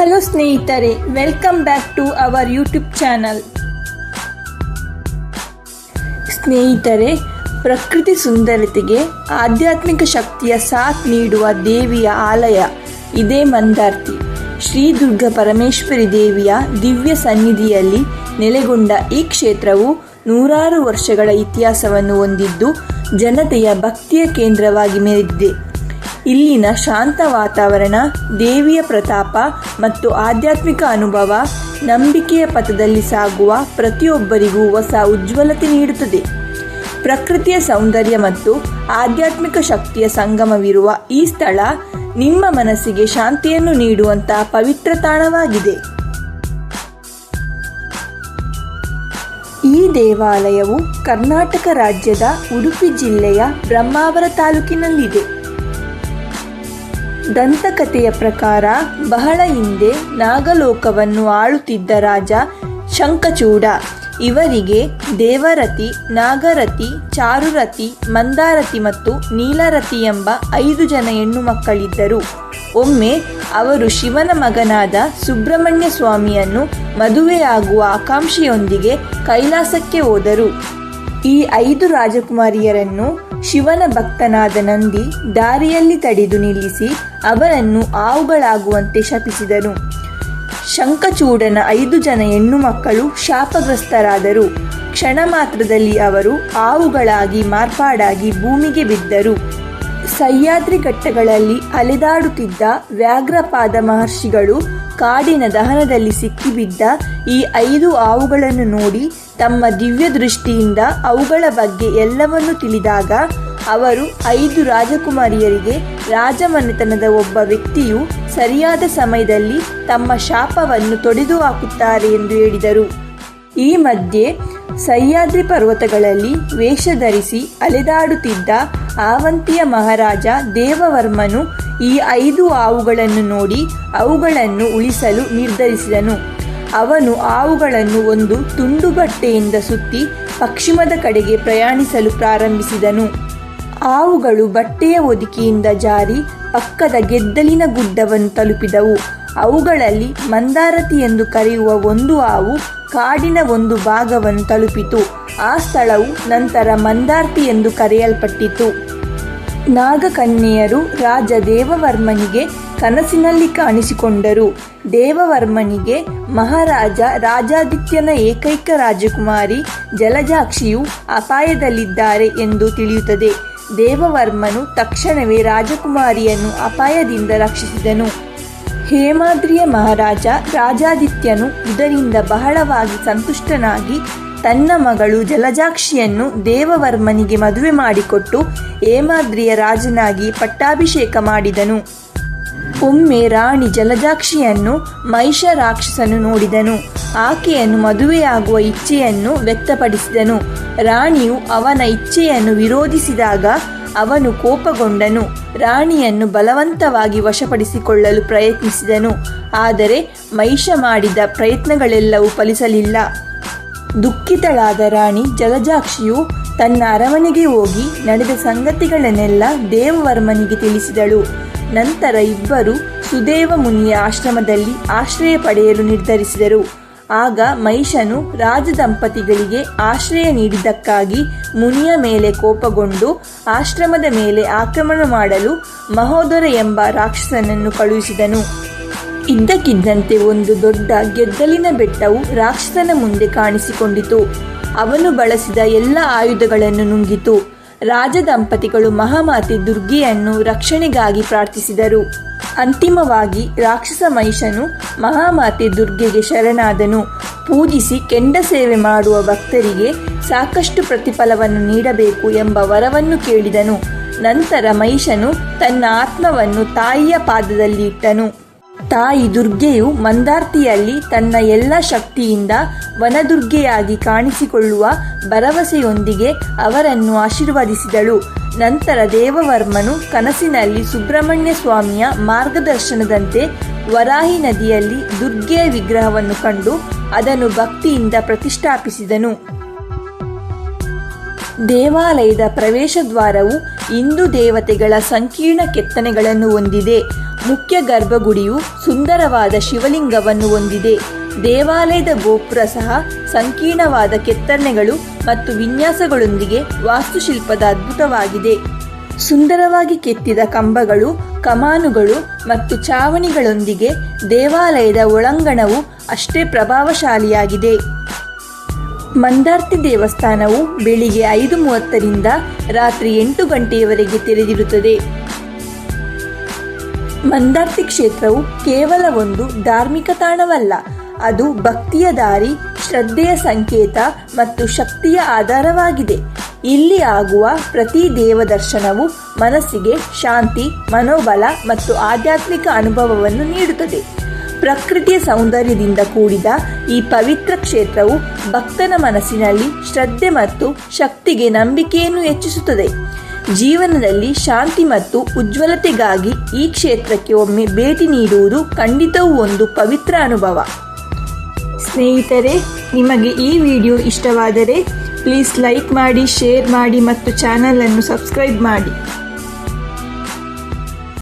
Hello ಸ್ನೇಹಿತರೆ welcome back to our YouTube channel ಸ್ನೇಹಿತರೆ, ಪ್ರಕೃತಿ ಸುಂದರತೆಗೆ ಆಧ್ಯಾತ್ಮಿಕ ಶಕ್ತಿಯ ಸಾಥ್ ನೀಡುವ ದೇವಿಯ ಆಲಯ, ಇದೇ ಮಂದಾರ್ತಿ. ಶ್ರೀ ದುರ್ಗ ಪರಮೇಶ್ವರಿ ದೇವಿಯ ದಿವ್ಯ ಸನ್ನಿಧಿಯಲ್ಲಿ ನೆಲೆಗೊಂಡ ಈ ಕ್ಷೇತ್ರವು ನೂರಾರು ವರ್ಷಗಳ ಇತಿಹಾಸವನ್ನು ಹೊಂದಿದ್ದು, ಜನತೆಯ ಭಕ್ತಿಯ ಕೇಂದ್ರವಾಗಿ ಮೆರೆದಿದೆ ಇಲ್ಲಿನ ಶಾಂತ ವಾತಾವರಣ, ದೇವಿಯ ಪ್ರತಾಪ ಮತ್ತು ಆಧ್ಯಾತ್ಮಿಕ ಅನುಭವ ನಂಬಿಕೆಯ ಪಥದಲ್ಲಿ ಸಾಗುವ ಪ್ರತಿಯೊಬ್ಬರಿಗೂ ಹೊಸ ಉಜ್ವಲತೆ ನೀಡುತ್ತದೆ. ಪ್ರಕೃತಿಯ ಸೌಂದರ್ಯ ಮತ್ತು ಆಧ್ಯಾತ್ಮಿಕ ಶಕ್ತಿಯ ಸಂಗಮವಿರುವ ಈ ಸ್ಥಳ ನಿಮ್ಮ ಮನಸ್ಸಿಗೆ ಶಾಂತಿಯನ್ನು ನೀಡುವಂತಹ ಪವಿತ್ರ ತಾಣವಾಗಿದೆ. ಈ ದೇವಾಲಯವು ಕರ್ನಾಟಕ ರಾಜ್ಯದ ಉಡುಪಿ ಜಿಲ್ಲೆಯ ಬ್ರಹ್ಮಾವರ ತಾಲೂಕಿನಲ್ಲಿದೆ. ದಂತಕಥೆಯ ಪ್ರಕಾರ ಬಹಳ ಹಿಂದೆ ನಾಗಲೋಕವನ್ನು ಆಳುತ್ತಿದ್ದ ರಾಜ ಶಂಖಚೂಡ. ಇವರಿಗೆ ದೇವರತಿ, ನಾಗರತಿ, ಚಾರುರತಿ, ಮಂದಾರತಿ ಮತ್ತು ನೀಲರತಿ ಎಂಬ ಐದು ಜನ ಹೆಣ್ಣು ಮಕ್ಕಳಿದ್ದರು. ಒಮ್ಮೆ ಅವರು ಶಿವನ ಮಗನಾದ ಸುಬ್ರಹ್ಮಣ್ಯ ಸ್ವಾಮಿಯನ್ನು ಮದುವೆಯಾಗುವ ಆಕಾಂಕ್ಷೆಯೊಂದಿಗೆ ಕೈಲಾಸಕ್ಕೆ ಹೋದರು. ಈ ಐದು ರಾಜಕುಮಾರಿಯರನ್ನು ಶಿವನ ಭಕ್ತನಾದ ನಂದಿ ದಾರಿಯಲ್ಲಿ ತಡೆದು ನಿಲ್ಲಿಸಿ ಅವರನ್ನು ಆವುಗಳಾಗುವಂತೆ ಶಪಿಸಿದನು. ಶಂಖಚೂಡನ ಐದು ಜನ ಹೆಣ್ಣು ಮಕ್ಕಳು ಶಾಪಗ್ರಸ್ತರಾದರು. ಕ್ಷಣ ಮಾತ್ರದಲ್ಲಿ ಅವರು ಆವುಗಳಾಗಿ ಮಾರ್ಪಾಡಾಗಿ ಭೂಮಿಗೆ ಬಿದ್ದರು. ಸಹ್ಯಾದ್ರಿ ಘಟ್ಟಗಳಲ್ಲಿ ಅಲೆದಾಡುತ್ತಿದ್ದ ವ್ಯಾಘ್ರಪಾದ ಮಹರ್ಷಿಗಳು ಕಾಡಿನ ದಹನದಲ್ಲಿ ಸಿಕ್ಕಿಬಿದ್ದ ಈ ಐದು ಆವುಗಳನ್ನು ನೋಡಿ ತಮ್ಮ ದಿವ್ಯ ದೃಷ್ಟಿಯಿಂದ ಅವುಗಳ ಬಗ್ಗೆ ಎಲ್ಲವನ್ನೂ ತಿಳಿದಾಗ ಅವರು ಐದು ರಾಜಕುಮಾರಿಯರಿಗೆ ರಾಜಮನೆತನದ ಒಬ್ಬ ವ್ಯಕ್ತಿಯು ಸರಿಯಾದ ಸಮಯದಲ್ಲಿ ತಮ್ಮ ಶಾಪವನ್ನು ತೊಡೆದು ಹಾಕುತ್ತಾರೆ ಎಂದು ಹೇಳಿದರು. ಈ ಮಧ್ಯೆ ಸಹ್ಯಾದ್ರಿ ಪರ್ವತಗಳಲ್ಲಿ ವೇಷ ಧರಿಸಿ ಅಲೆದಾಡುತ್ತಿದ್ದ ಆವಂತಿಯ ಮಹಾರಾಜ ದೇವವರ್ಮನು ಈ ಐದು ಆವುಗಳನ್ನು ನೋಡಿ ಅವುಗಳನ್ನು ಉಳಿಸಲು ನಿರ್ಧರಿಸಿದನು. ಅವನು ಆವುಗಳನ್ನು ಒಂದು ತುಂಡು ಬಟ್ಟೆಯಿಂದ ಸುತ್ತಿ ಪಶ್ಚಿಮದ ಕಡೆಗೆ ಪ್ರಯಾಣಿಸಲು ಪ್ರಾರಂಭಿಸಿದನು. ಆವುಗಳು ಬಟ್ಟೆಯ ಒದಿಕೆಯಿಂದ ಜಾರಿ, ಪಕ್ಕದ ಗೆದ್ದಲಿನ ಗುಡ್ಡವನ್ನು ತಲುಪಿದವು. ಅವುಗಳಲ್ಲಿ ಮಂದಾರತಿ ಎಂದು ಕರೆಯುವ ಒಂದು ಹಾವು ಕಾಡಿನ ಒಂದು ಭಾಗವನ್ನು ತಲುಪಿತು. ಆ ಸ್ಥಳವು ನಂತರ ಮಂದಾರ್ತಿ ಎಂದು ಕರೆಯಲ್ಪಟ್ಟಿತು. ನಾಗಕನ್ಯೆಯರು ರಾಜ ದೇವವರ್ಮನಿಗೆ ಕನಸಿನಲ್ಲಿ ಕಾಣಿಸಿಕೊಂಡರು. ದೇವವರ್ಮನಿಗೆ ಮಹಾರಾಜ ರಾಜಾದಿತ್ಯನ ಏಕೈಕ ರಾಜಕುಮಾರಿ ಜಲಜಾಕ್ಷಿಯು ಅಪಾಯದಲ್ಲಿದ್ದಾರೆ ಎಂದು ತಿಳಿಯುತ್ತದೆ. ದೇವವರ್ಮನು ತಕ್ಷಣವೇ ರಾಜಕುಮಾರಿಯನ್ನು ಅಪಾಯದಿಂದ ರಕ್ಷಿಸಿದನು. ಹೇಮಾದ್ರಿಯ ಮಹಾರಾಜ ರಾಜಾದಿತ್ಯನು ಇದರಿಂದ ಬಹಳವಾಗಿ ಸಂತುಷ್ಟನಾಗಿ ತನ್ನ ಮಗಳು ಜಲಜಾಕ್ಷಿಯನ್ನು ದೇವವರ್ಮನಿಗೆ ಮದುವೆ ಮಾಡಿಕೊಟ್ಟು ಹೇಮಾದ್ರಿಯ ರಾಜನಾಗಿ ಪಟ್ಟಾಭಿಷೇಕ ಮಾಡಿದನು. ಒಮ್ಮೆ ರಾಣಿ ಜಲಜಾಕ್ಷಿಯನ್ನು ಮಹಿಷ ರಾಕ್ಷಸನು ನೋಡಿದನು. ಆಕೆಯನ್ನು ಮದುವೆಯಾಗುವ ಇಚ್ಛೆಯನ್ನು ವ್ಯಕ್ತಪಡಿಸಿದನು. ರಾಣಿಯು ಅವನ ಇಚ್ಛೆಯನ್ನು ವಿರೋಧಿಸಿದಾಗ ಅವನು ಕೋಪಗೊಂಡನು. ರಾಣಿಯನ್ನು ಬಲವಂತವಾಗಿ ವಶಪಡಿಸಿಕೊಳ್ಳಲು ಪ್ರಯತ್ನಿಸಿದನು. ಆದರೆ ಮೈಷ ಮಾಡಿದ ಪ್ರಯತ್ನಗಳೆಲ್ಲವೂ ಫಲಿಸಲಿಲ್ಲ. ದುಃಖಿತಳಾದ ರಾಣಿ ಜಲಜಾಕ್ಷಿಯು ತನ್ನ ಅರಮನೆಗೆ ಹೋಗಿ ನಡೆದ ಸಂಗತಿಗಳನ್ನೆಲ್ಲ ದೇವವರ್ಮನಿಗೆ ತಿಳಿಸಿದಳು. ನಂತರ ಇಬ್ಬರು ಸುದೇವ ಮುನಿಯ ಆಶ್ರಮದಲ್ಲಿ ಆಶ್ರಯ ಪಡೆಯಲು ನಿರ್ಧರಿಸಿದರು. ಆಗ ಮಹಿಷನು ರಾಜದಂಪತಿಗಳಿಗೆ ಆಶ್ರಯ ನೀಡಿದ್ದಕ್ಕಾಗಿ ಮುನಿಯ ಮೇಲೆ ಕೋಪಗೊಂಡು ಆಶ್ರಮದ ಮೇಲೆ ಆಕ್ರಮಣ ಮಾಡಲು ಮಹೋದರ ಎಂಬ ರಾಕ್ಷಸನನ್ನು ಕಳುಹಿಸಿದನು. ಇದ್ದಕ್ಕಿದ್ದಂತೆ ಒಂದು ದೊಡ್ಡ ಗೆದ್ದಲಿನ ಬೆಟ್ಟವು ರಾಕ್ಷಸನ ಮುಂದೆ ಕಾಣಿಸಿಕೊಂಡಿತು. ಅವನು ಬಳಸಿದ ಎಲ್ಲ ಆಯುಧಗಳನ್ನು ನುಂಗಿತು. ರಾಜದಂಪತಿಗಳು ಮಹಾಮಾತೆ ದುರ್ಗೆಯನ್ನು ರಕ್ಷಣೆಗಾಗಿ ಪ್ರಾರ್ಥಿಸಿದರು. ಅಂತಿಮವಾಗಿ ರಾಕ್ಷಸ ಮಹಿಷನು ಮಹಾಮಾತೆ ದುರ್ಗೆಗೆ ಶರಣಾದನು. ಪೂಜಿಸಿ ಕೆಂಡ ಸೇವೆ ಮಾಡುವ ಭಕ್ತರಿಗೆ ಸಾಕಷ್ಟು ಪ್ರತಿಫಲವನ್ನು ನೀಡಬೇಕು ಎಂಬ ವರವನ್ನು ಕೇಳಿದನು. ನಂತರ ಮಹಿಷನು ತನ್ನ ಆತ್ಮವನ್ನು ತಾಯಿಯ ಪಾದದಲ್ಲಿ ಇಟ್ಟನು. ತಾಯಿ ದುರ್ಗೆಯು ಮಂದಾರ್ತಿಯಲ್ಲಿ ತನ್ನ ಎಲ್ಲ ಶಕ್ತಿಯಿಂದ ವನದುರ್ಗೆಯಾಗಿ ಕಾಣಿಸಿಕೊಳ್ಳುವ ಭರವಸೆಯೊಂದಿಗೆ ಅವರನ್ನು ಆಶೀರ್ವದಿಸಿದಳು. ನಂತರ ದೇವವರ್ಮನು ಕನಸಿನಲ್ಲಿ ಸುಬ್ರಹ್ಮಣ್ಯ ಸ್ವಾಮಿಯ ಮಾರ್ಗದರ್ಶನದಂತೆ ವರಾಹಿ ನದಿಯಲ್ಲಿ ದುರ್ಗೆಯ ವಿಗ್ರಹವನ್ನು ಕಂಡು ಅದನ್ನು ಭಕ್ತಿಯಿಂದ ಪ್ರತಿಷ್ಠಾಪಿಸಿದನು. ದೇವಾಲಯದ ಪ್ರವೇಶ ದ್ವಾರವು ಹಿಂದೂ ದೇವತೆಗಳ ಸಂಕೀರ್ಣ ಕೆತ್ತನೆಗಳನ್ನು ಹೊಂದಿದೆ. ಮುಖ್ಯ ಗರ್ಭಗುಡಿಯು ಸುಂದರವಾದ ಶಿವಲಿಂಗವನ್ನು ಹೊಂದಿದೆ. ದೇವಾಲಯದ ಗೋಪುರ ಸಹ ಸಂಕೀರ್ಣವಾದ ಕೆತ್ತನೆಗಳು ಮತ್ತು ವಿನ್ಯಾಸಗಳೊಂದಿಗೆ ವಾಸ್ತುಶಿಲ್ಪದ ಅದ್ಭುತವಾಗಿದೆ. ಸುಂದರವಾಗಿ ಕೆತ್ತಿದ ಕಂಬಗಳು, ಕಮಾನುಗಳು ಮತ್ತು ಚಾವಣಿಗಳೊಂದಿಗೆ ದೇವಾಲಯದ ಒಳಾಂಗಣವು ಅಷ್ಟೇ ಪ್ರಭಾವಶಾಲಿಯಾಗಿದೆ. ಮಂದಾರ್ತಿ ದೇವಸ್ಥಾನವು ಬೆಳಿಗ್ಗೆ ಐದು ಮೂವತ್ತರಿಂದ ರಾತ್ರಿ ಎಂಟು ಗಂಟೆಯವರೆಗೆ ತೆರೆದಿರುತ್ತದೆ. ಮಂದಾರ್ತಿ ಕ್ಷೇತ್ರವು ಕೇವಲ ಒಂದು ಧಾರ್ಮಿಕ ತಾಣವಲ್ಲ, ಅದು ಭಕ್ತಿಯ ದಾರಿ, ಶ್ರದ್ಧೆಯ ಸಂಕೇತ ಮತ್ತು ಶಕ್ತಿಯ ಆಧಾರವಾಗಿದೆ. ಇಲ್ಲಿ ಆಗುವ ಪ್ರತಿ ದೇವದರ್ಶನವು ಮನಸ್ಸಿಗೆ ಶಾಂತಿ, ಮನೋಬಲ ಮತ್ತು ಆಧ್ಯಾತ್ಮಿಕ ಅನುಭವವನ್ನು ನೀಡುತ್ತದೆ. ಪ್ರಕೃತಿಯ ಸೌಂದರ್ಯದಿಂದ ಕೂಡಿದ ಈ ಪವಿತ್ರ ಕ್ಷೇತ್ರವು ಭಕ್ತನ ಮನಸ್ಸಿನಲ್ಲಿ ಶ್ರದ್ಧೆ ಮತ್ತು ಶಕ್ತಿಗೆ ನಂಬಿಕೆಯನ್ನು ಹೆಚ್ಚಿಸುತ್ತದೆ. ಜೀವನದಲ್ಲಿ ಶಾಂತಿ ಮತ್ತು ಉಜ್ವಲತೆಗಾಗಿ ಈ ಕ್ಷೇತ್ರಕ್ಕೆ ಒಮ್ಮೆ ಭೇಟಿ ನೀಡುವುದು ಖಂಡಿತವೂ ಒಂದು ಪವಿತ್ರ ಅನುಭವ. ಸ್ನೇಹಿತರೆ, ನಿಮಗೆ ಈ ವಿಡಿಯೋ ಇಷ್ಟವಾದರೆ ಪ್ಲೀಸ್ ಲೈಕ್ ಮಾಡಿ ಶೇರ್ ಮಾಡಿ ಮತ್ತು ಚಾನಲನ್ನು ಸಬ್ಸ್ಕ್ರೈಬ್ ಮಾಡಿ.